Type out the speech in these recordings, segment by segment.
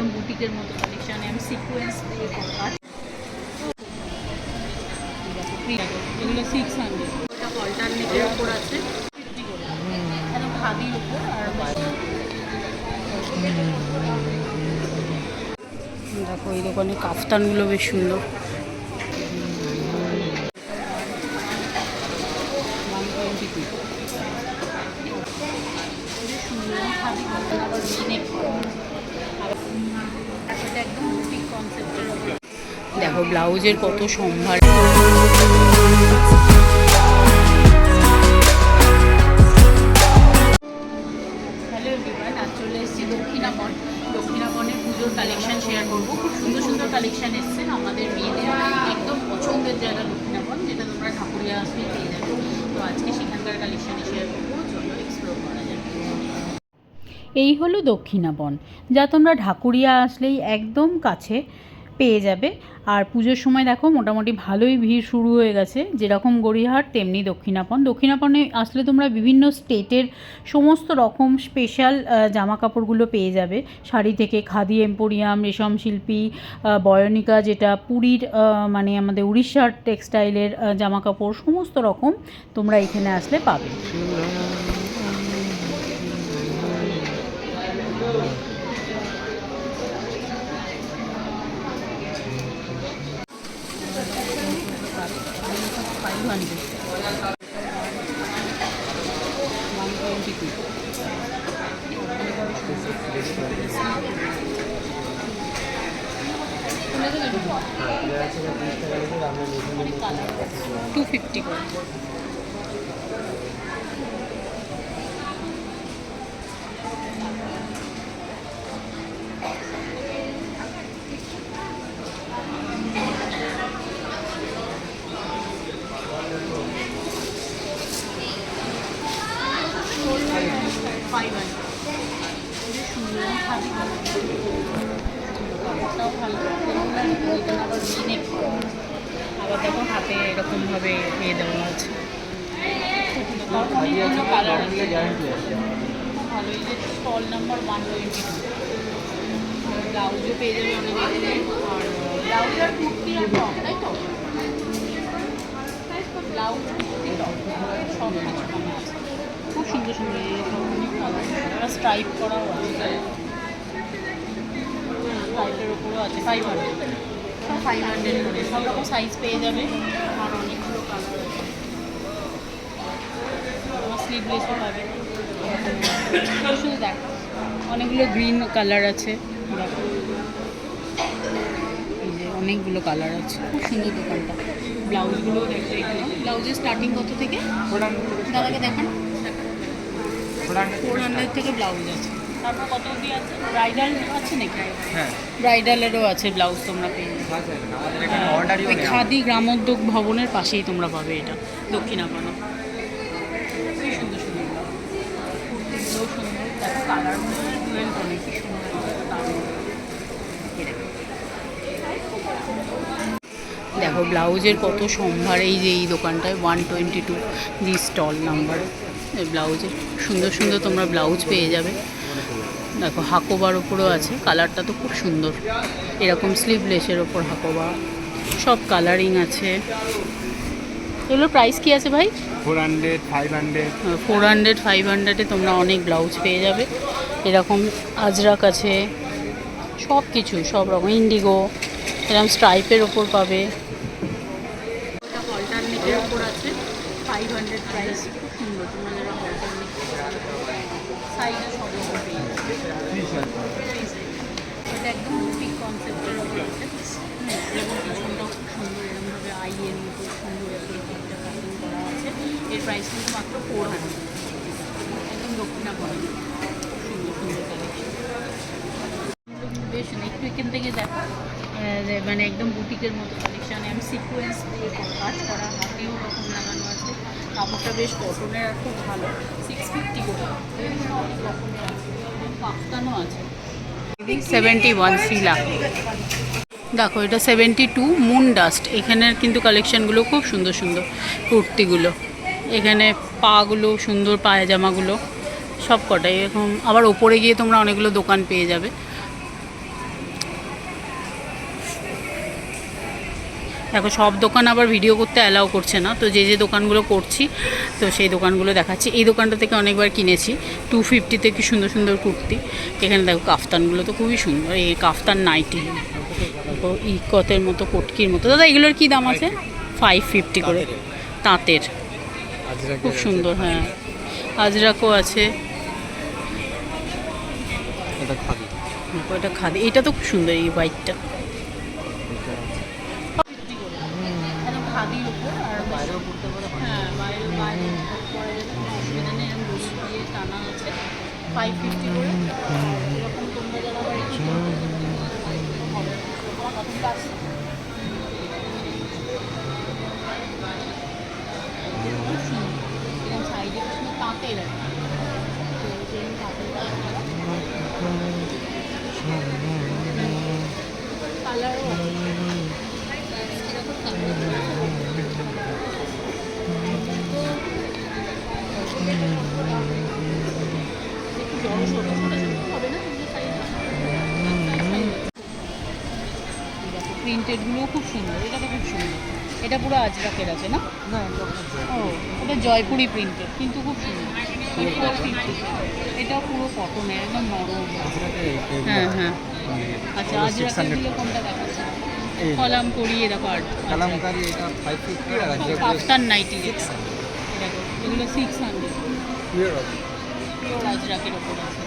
একদম বুটিকের মতো কালেকশন আমি সিকোয়েন্স দিয়ে করা উপর আছে। উপর, আর দেখো, এই দোকানে কাফতানগুলো বেশ সুন্দর। দেখো ব্লাউজের কত সম্ভার। হ্যালো এভরিওয়ান আজ চলে এসেছি দক্ষিণাপন দক্ষিণাপনের পুজোর কালেকশন শেয়ার করব। খুব সুন্দর সুন্দর কালেকশন এসছে আমাদের মেয়েদের একদম পছন্দের জায়গা দক্ষিণাপন যেটা তোমরা ঠাকুরিয়া আসলে পেয়ে যাবে। তো আজকে সেখানকার কালেকশনে শেয়ার করব চলো এক্সপ্লোর করা যাক। এই হলো দক্ষিণাবন। যা তোমরা ঢাকুরিয়া আসলেই একদম কাছে পেয়ে যাবে। আর পুজোর সময় দেখো মোটামুটি ভালোই ভিড় শুরু হয়ে গেছে। যেরকম গড়িয়াহাট, তেমনি দক্ষিণাপন। দক্ষিণাপনে আসলে তোমরা বিভিন্ন স্টেটের সমস্ত রকম স্পেশাল জামা কাপড়গুলো পেয়ে যাবে। শাড়ি থেকে খাদি, এম্পোরিয়াম, রেশম শিল্পী বয়নিকা যেটা পুরীর মানে আমাদের উড়িষ্যার টেক্সটাইলের জামা কাপড় সমস্ত রকম তোমরা এখানে আসলে পাবে। ভালো, এই যে stall number one twenty two ব্লাউজও পেয়ে যাবে অনেক আর ব্লাউজ আর কুর্তি আর টপ তাই তো? ব্লাউজ, কুর্তি টপ সব কিছু খুব সুন্দর সুন্দর স্ট্রাইপ করাও আছে। স্ট্রাইপের উপরেও আছে। ফাইভ হান্ড্রেড ফাইভ হান্ড্রেড করে। সব রকম সাইজ পেয়ে যাবে। আর অনেকগুলো কালার আছে। তোমার স্লিভলেসও পাবে। শুধু দেখো অনেকগুলো গ্রিন কালার আছে। দেখো অনেকগুলো কালার আছে। খুব সুন্দর দোকানটা। ব্লাউজগুলো দেখো এখানে ব্লাউজের স্টার্টিং কত থেকে? দাদাকে দেখান। ফোর হান্ড্রেড থেকে ব্লাউজ আছে। তারপর কত অবধি আছে? ব্রাইডাল আছে নাকি? হ্যাঁ। ব্রাইডালেরও আছে ব্লাউজ তোমরা পেয়ে যাবে। খাদি গ্রামোদ্যোগ ভবনের পাশেই তোমরা পাবে এটা। দক্ষিণাপানা খুবই সুন্দর সুন্দর ব্লাউজ দেখো, ব্লাউজের কত সম্ভার এই যে এই দোকানটায় one twenty two G stall number ব্লাউজের সুন্দর সুন্দর তোমরা ব্লাউজ পেয়ে যাবে। দেখো, হাকোবার ওপরও আছে, কালারটা তো খুব সুন্দর। এরকম স্লিভলেসের ওপর হাকোবা। সব কালারিং আছে। এগুলোর প্রাইস কি আছে ভাই? Four hundred five hundred four hundred five হান্ড্রেডে তোমরা অনেক ব্লাউজ পেয়ে যাবে। এরকম আজরাক আছে সব কিছু সব রকম। ইন্ডিগো এরকম স্ট্রাইপের ওপর পাবে ওটা অল্টারনেটের ওপর আছে ফাইভ হান্ড্রেড প্রাইস খুব সুন্দর তোমরা যারা অল্টারনেট সাইজও সব রকম পেয়ে যাবে এটা একদম বুটিক কনসেপ্টের ওপর আছে হুম, এবং পিছনটাও খুব সুন্দর এরকমভাবে আইয়ের মতো সুন্দর একটা একটা কাটিং করা আছে এর প্রাইস কিন্তু মাত্র ফোর হান্ড্রেড একদম দক্ষিণা বেশ একটু এখান থেকে দেখো মানে একদম বুটিকের মতো কালেকশন এম সিকোয়েন্স দিয়ে কাজ করা, হাতেও রকম লাগানো আছে। কাপড়টা বেশ কটনের আর খুব ভালো সিক্স ফিফটি করে। অনেক রকমের আছে, এবং আছে। সেভেন্টি ওয়ান শিলা দেখো, এটা সেভেন্টি টু মুন ডাস্ট এখানের কিন্তু কালেকশনগুলো খুব সুন্দর সুন্দর কুর্তিগুলো। এখানে পাগুলো, সুন্দর পায়জামাগুলো, সব কটাই। এরকম আবার ওপরে গিয়ে তোমরা অনেকগুলো দোকান পেয়ে যাবে। দেখো, সব দোকান আবার ভিডিও করতে অ্যালাউ করছে না। তো যে যে দোকানগুলো করছি, তো সেই দোকানগুলো দেখাচ্ছি। এই দোকানটা থেকে অনেকবার কিনেছি। টু ফিফটিতে কি সুন্দর সুন্দর কুর্তি। এখানে দেখো, কাফতানগুলো তো খুবই সুন্দর। এই কাফতান নাইটি। ই কতের মতো, কটকির মতো। দাদা, এগুলোর কী দাম আছে? ফাইভ ফিফটি করে। তাঁতের। খুব সুন্দর হ্যাঁ আজরাকও আছে এটা খাদি এটা তো খুব সুন্দর এই বাইকটা হ্যাঁ ফাইভ ফিফটি করে এরকম তোমরা যারা বাড়ি কি করবে? হবে। তোমার পছন্দ আছে? খুব সুন্দর। এরকম সাইডে পিছনে তাঁতের আর কি। তো এই যে এই তাঁতের কালারও আছে এরকম কালার একটু বড় সরু ছোটো ছোটো হবে না এগুলো সাইজ দেখো প্রিন্টেডগুলোও খুব সুন্দর এটা তো খুব সুন্দর। এটা পুরো আজরাকের আছে না? না এটা ও ওটা জয়পুরি প্রিন্টেড কিন্তু খুব সুন্দর। এটাও পুরো কটনের একদম নরম। হ্যাঁ হ্যাঁ। আচ্ছা এগুলো আজরাকের দিলে কোনটা দেখাচ্ছে কলাম করি এরকম আর কালামকারি এটা ফাইভ ফিফটি আর আজরাকে কাফতান নাইটি। দেখো এগুলো সিক্স হান্ড্রেড পিওর পিওর আজরাকের ওপর আছে।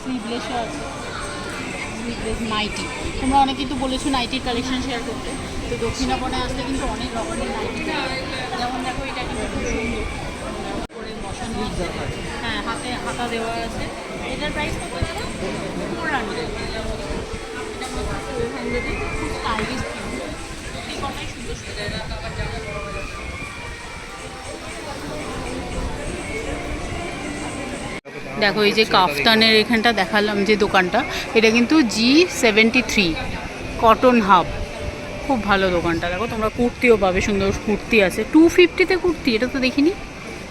স্লিভলেসও আছে। নাইটি তোমরা অনেকে কিন্তু বলেছ নাইটির কালেকশন শেয়ার করতে। তো দক্ষিণাপনে আসলে কিন্তু অনেক রকমের নাইটি যেমন দেখো, এটা কিন্তু খুব সুন্দর। হ্যাঁ হাতে, হাতা দেওয়া আছে। এটার প্রাইস কত ফোর হান্ড্রেড এটা খুব স্টাইলিশ সুন্দর। সুন্দর। দেখো, এই যে কাফতানের এখানটা দেখালাম যে দোকানটা, এটা কিন্তু G seventy three cotton hub খুব ভালো দোকানটা। দেখো, তোমরা কুর্তিও পাবে, সুন্দর কুর্তি আছে। টু ফিফটিতে কুর্তি, এটা তো দেখিনি।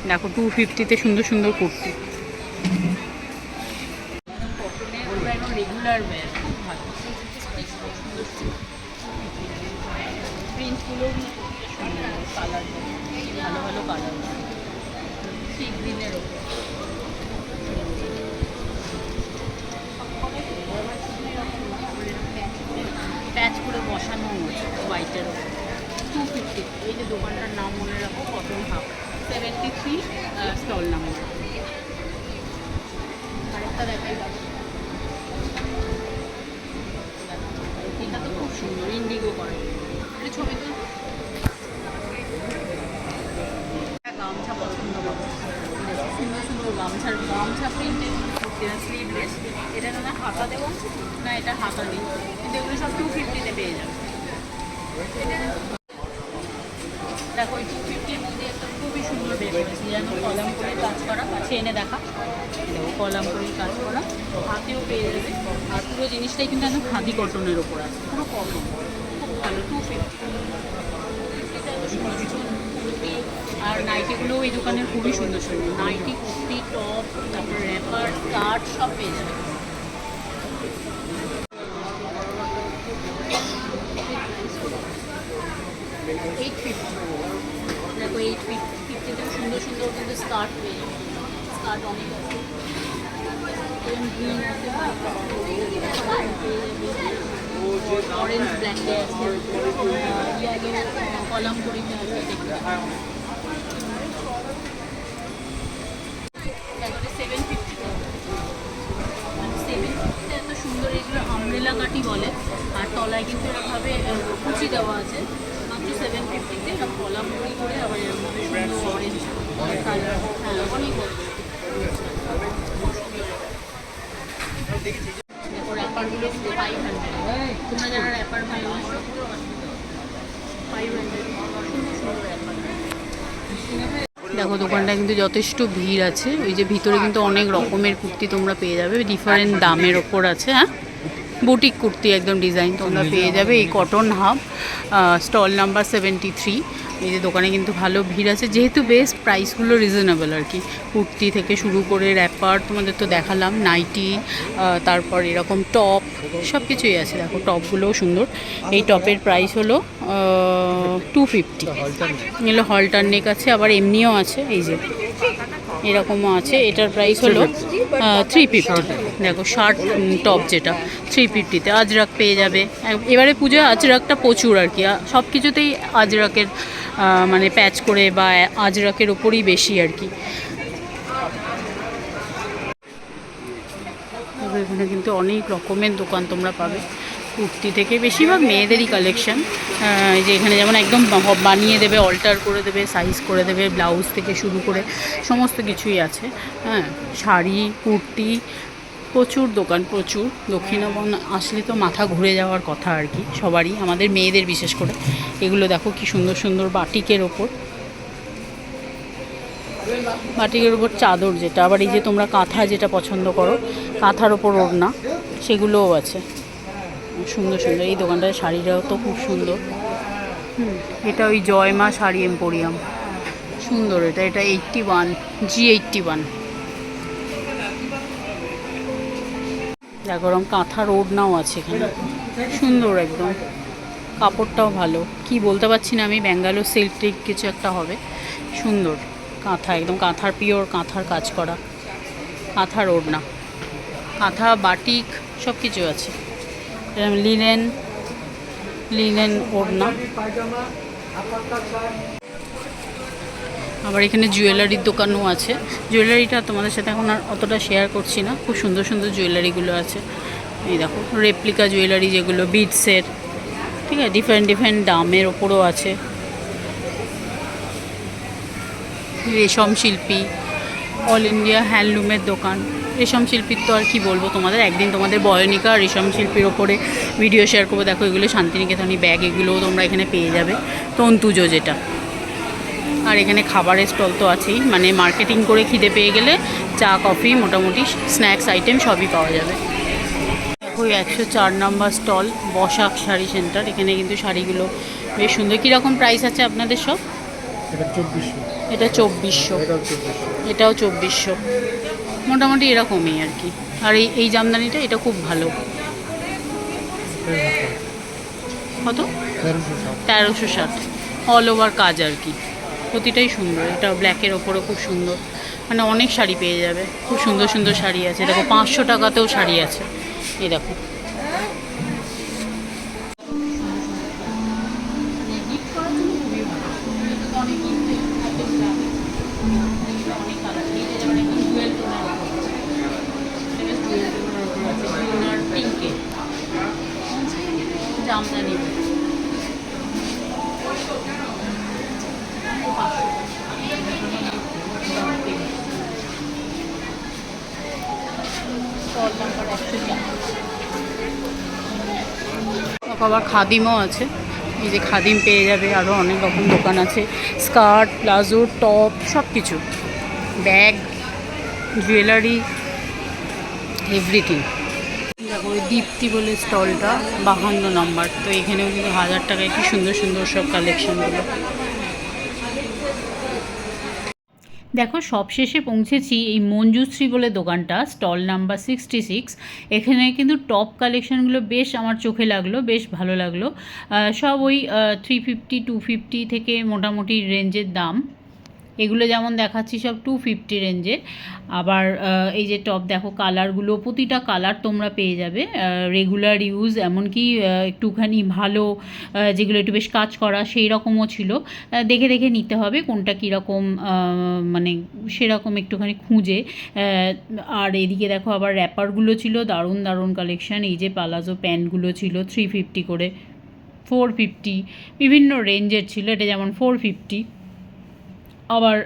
দেখো টু ফিফটিতে সুন্দর সুন্দর কুর্তি। ভালো ভালো কালার ঠিক দিনের ওপর। হয়েছে টু ফিফটি এই যে দোকানটার নাম মনে রাখো cotton hub seventy three stall number আরেকটা দেখাই এটা তো খুব সুন্দর ইন্ডিগো করে। এটা ছবি তো গামছা পছন্দ করো। সুন্দর সুন্দর গামছার গামছা প্রিন্টের স্লিভলেস এটা না হাতা দেওয়া না, এটা হাতা নেই কিন্তু এগুলো সব টু ফিফটিতে পেয়ে যাবে। খুবই সুন্দর কাজ করা দেখা। কলাম কাজ করা। হাতেও পেয়ে যাবে। আর পুরো জিনিসটাই কিন্তু কটনের ওপর আছে। আর নাইটিগুলো এই দোকানের খুবই সুন্দর সুন্দর। নাইটি, কুর্তি টপ তারপর র্যাপার স্কার্ট সব পেয়ে যাবে। স্কার্ট পেয়ে যাবে স্কার্ট অনেক অরেঞ্জ ব্ল্যাকে আছে কলাম করিতে আছে দেখতে সেভেন ফিফটি সেভেন ফিফটিতে এত সুন্দর এগুলো আমরেলা কাটি বলে আর তলায় কিন্তু এরকমভাবে কুচি দেওয়া আছে মাত্র সেভেন ফিফটিতে এরকম কলাম করে আবার এরকম সুন্দর অরেঞ্জ দেখো দোকানটা কিন্তু যথেষ্ট ভিড় আছে। ওই যে ভিতরে কিন্তু অনেক রকমের কুর্তি তোমরা পেয়ে যাবে ডিফারেন্ট দামের ওপর আছে হ্যাঁ? বুটিক কুর্তি একদম ডিজাইন তোমরা পেয়ে যাবে এই cotton hub stall number seventy three এই যে দোকানে কিন্তু ভালো ভিড় আছে যেহেতু বেশ প্রাইসগুলো রিজনেবল আর কি। কুর্তি থেকে শুরু করে র্যাপার তোমাদের তো দেখালাম নাইটি তারপর এরকম টপ সব কিছুই আছে। দেখো টপগুলোও সুন্দর। এই টপের প্রাইস হলো টু ফিফটি এগুলো হলটার নেক আছে আবার এমনিও আছে এই যে। এরকমও আছে এটার প্রাইস হলো থ্রি ফিফটি দেখো শার্ট টপ যেটা থ্রি ফিফটিতে আজরাক পেয়ে যাবে। এবারে পুজোয় আজরাকটা প্রচুর আর কি সব কিছুতেই আজরাকের মানে প্যাচ করে বা আজরাকের ওপরই বেশি আর কি। এখানে কিন্তু অনেক রকমের দোকান তোমরা পাবে। কুর্তি থেকে বেশিরভাগ মেয়েদেরই কালেকশন যে এখানে যেমন একদম বানিয়ে দেবে অল্টার করে দেবে সাইজ করে দেবে ব্লাউজ থেকে শুরু করে সমস্ত কিছুই আছে। হ্যাঁ শাড়ি, কুর্তি, প্রচুর দোকান, প্রচুর। দক্ষিণবঙ্গ আসলে তো মাথা ঘুরে যাওয়ার কথা আর কি, সবারই, আমাদের মেয়েদের বিশেষ করে। এগুলো দেখো কি সুন্দর সুন্দর বাটিকের ওপর। বাটিকের ওপর চাদর যেটা, আবার এই যে তোমরা কাঁথা যেটা পছন্দ করো, কাঁথার ওপর ওড়না, সেগুলোও আছে। সুন্দর সুন্দর। এই দোকানটার শাড়িটাও তো খুব সুন্দর। হুম, এটা ওই জয়মা শাড়ি এম্পোরিয়াম। সুন্দর এটা এটা eighty one G eighty one দেখো কাঁথা রোড নাও আছে এখানে। সুন্দর একদম। কাপড়টাও ভালো। কি বলতে পারছি না আমি ব্যাঙ্গালোর সিল্ক কিছু একটা হবে। সুন্দর। কাঁথা একদম কাঁথার পিওর কাঁথার কাজ করা। কাঁথার ওড়না কাঁথা বাটিক সব কিছু আছে। এরকম লিনেন লিনেন ওড়না। আবার এখানে জুয়েলারির দোকানও আছে। জুয়েলারিটা তোমাদের সাথে এখন আর অতটা শেয়ার করছি না। খুব সুন্দর সুন্দর জুয়েলারিগুলো আছে। এই দেখো রেপ্লিকা জুয়েলারি যেগুলো বিটসের ঠিক আছে ডিফারেন্ট ডিফারেন্ট দামের ওপরও আছে। রেশম শিল্পী অল ইন্ডিয়া হ্যান্ডলুমের দোকান। রেশম শিল্পীর তো আর কি বলব? তোমাদের একদিন তোমাদের বয়নিকা রেশম শিল্পীর ওপরে ভিডিও শেয়ার করব। দেখো এগুলো শান্তিনিকেতনী ব্যাগ এগুলোও তোমরা এখানে পেয়ে যাবে। তন্তুজো যেটা। আর এখানে খাবারের স্টল তো আছেই। মানে মার্কেটিং করে খিদে পেয়ে গেলে চা কফি মোটামুটি স্ন্যাক্স আইটেম সবই পাওয়া যাবে। দেখো একশো চার নম্বর স্টল বসাক শাড়ি সেন্টার এখানে কিন্তু শাড়িগুলো বেশ সুন্দর। কীরকম প্রাইস আছে আপনাদের সব? এটা চব্বিশশো। এটা চব্বিশশো। এটাও চব্বিশশো। মোটামুটি এরকমই আর কি। আর এই এই জামদানিটা, এটা খুব ভালো। কত? তেরোশো ষাট। অল ওভার কাজ আর কি। প্রতিটাই সুন্দর। এটা ব্ল্যাকের ওপরও খুব সুন্দর। মানে অনেক শাড়ি পেয়ে যাবে। খুব সুন্দর সুন্দর শাড়ি আছে। দেখো, পাঁচশো টাকাতেও শাড়ি আছে। এই দেখো। আবার খাদিমও আছে। এই যে খাদিম পেয়ে যাবে আরও অনেক রকম দোকান আছে। স্কার্ট, প্লাজো, টপ সব কিছু ব্যাগ, জুয়েলারি, এভরিথিং। দেখো, ওই দীপ্তি বলে স্টলটা, বাহান্ন নম্বর। তো এখানেও কিন্তু হাজার টাকায় কি সুন্দর সুন্দর সব কালেকশনগুলো দেখো, সবশেষে পৌঁছেছি এই মঞ্জুশ্রী বলে দোকানটা, স্টল নাম্বার সিক্সটি সিক্স। এখানে কিন্তু টপ কালেকশানগুলো বেশ আমার চোখে লাগল, বেশ ভালো লাগল। সব ওই থ্রি ফিফটি টু ফিফটি থেকে মোটামুটি রেঞ্জের দাম। এগুলো যেমন দেখাচ্ছি সব টু ফিফটি রেঞ্জে আবার এই যে টপ দেখো কালারগুলো প্রতিটা কালার তোমরা পেয়ে যাবে। রেগুলার ইউজ এমনকি একটুখানি ভালো যেগুলো একটু বেশ কাজ করা সেই রকমও ছিল দেখে দেখে নিতে হবে কোনটা কীরকম মানে সেরকম একটুখানি খুঁজে। আর এদিকে দেখো আবার র্যাপারগুলো ছিল, দারুণ দারুণ কালেকশান এই যে পালাজো প্যান্টগুলো ছিল থ্রি ফিফটি করে ফোর ফিফটি বিভিন্ন রেঞ্জের ছিল। এটা যেমন ফোর ফিফটি আবার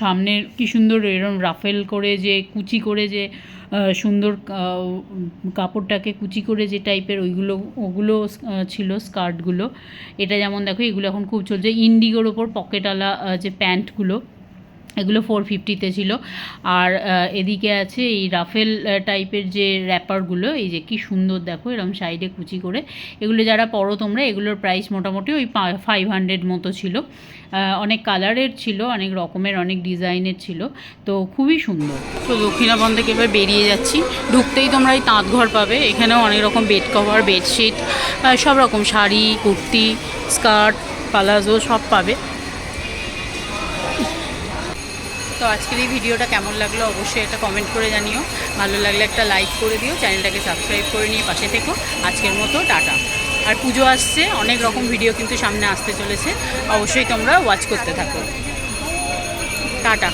সামনের কী সুন্দর এরম রাফেল করে যে, কুচি করে যে সুন্দর কাপড়টাকে কুচি করে যে টাইপের ওইগুলো, ওগুলো ছিল স্কার্টগুলো। এটা যেমন দেখো, এগুলো এখন খুব চলছে। ইন্ডিগোর ওপর পকেটওয়ালা যে প্যান্টগুলো এগুলো ফোর ফিফটিতে ছিল। আর এদিকে আছে এই রাফেল টাইপের যে র্যাপারগুলো এই যে কি সুন্দর দেখো এরকম সাইডে কুচি করে। এগুলো যারা পরো তোমরা, এগুলোর প্রাইস মোটামুটি ওই ফাইভ হান্ড্রেড মতো ছিল। অনেক কালারের ছিল, অনেক রকমের, অনেক ডিজাইনের ছিল। তো খুবই সুন্দর। তো দক্ষিণাবন থেকে এবার বেরিয়ে যাচ্ছি। ঢুকতেই তোমরা এই তাঁতঘর পাবে। এখানেও অনেক রকম বেড কভার বেডশিট সব রকম শাড়ি, কুর্তি স্কার্ট পালাজো সব পাবে। তো আজকের এই ভিডিওটা কেমন লাগল অবশ্যই একটা কমেন্ট করে জানিও। ভালো লাগলে একটা লাইক করে দিও চ্যানেলটাকে সাবস্ক্রাইব করে নিয়ে পাশে থেকো। আজকের মতো টাটা। আর পুজো আসছে, অনেক রকম ভিডিও কিন্তু সামনে আসতে চলেছে। অবশ্যই তোমরা ওয়াচ করতে থাকো। টাটা।